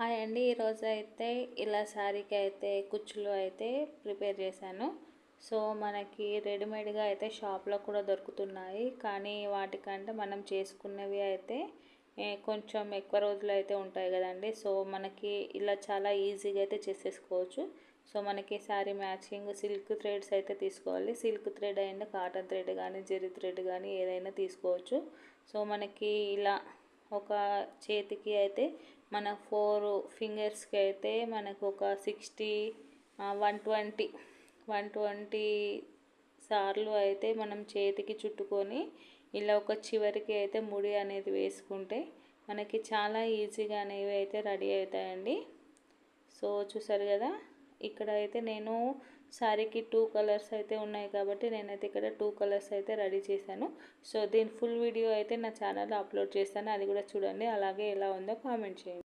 Hi అండి. ఈరోజు అయితే ఇలా శారీకి అయితే కుచ్చులు అయితే ప్రిపేర్ చేశాను. సో మనకి రెడీమేడ్గా అయితే షాప్లో కూడా దొరుకుతున్నాయి. కానీ వాటికంటే మనం చేసుకున్నవి అయితే కొంచెం ఎక్కువ రోజులు అయితే ఉంటాయి కదండి. సో మనకి ఇలా చాలా ఈజీగా అయితే చేసేసుకోవచ్చు. సో మనకి శారీ మ్యాచింగ్ సిల్క్ థ్రెడ్స్ అయితే తీసుకోవాలి. సిల్క్ థ్రెడ్ అయినా కాటన్ థ్రెడ్ కానీ జెరీ థ్రెడ్ కానీ ఏదైనా తీసుకోవచ్చు. సో మనకి ఇలా ఒక చేతికి అయితే మన ఫోర్ ఫింగర్స్కి అయితే మనకు ఒక sixty one twenty one twenty సార్లు అయితే మనం చేతికి చుట్టుకొని ఇలా ఒక చివరికి అయితే ముడి అనేది వేసుకుంటే మనకి చాలా ఈజీగా అనేవి అయితే రెడీ అవుతాయండి. సో చూసారు కదా? ఇక్కడ అయితే నేను శారీకి టూ కలర్స్ అయితే ఉన్నాయి కాబట్టి నేనైతే ఇక్కడ టూ కలర్స్ అయితే రెడీ చేశాను. సో దీని ఫుల్ వీడియో అయితే నా ఛానల్లో అప్లోడ్ చేస్తాను. అది కూడా చూడండి. అలాగే ఎలా ఉందో కామెంట్ చేయండి.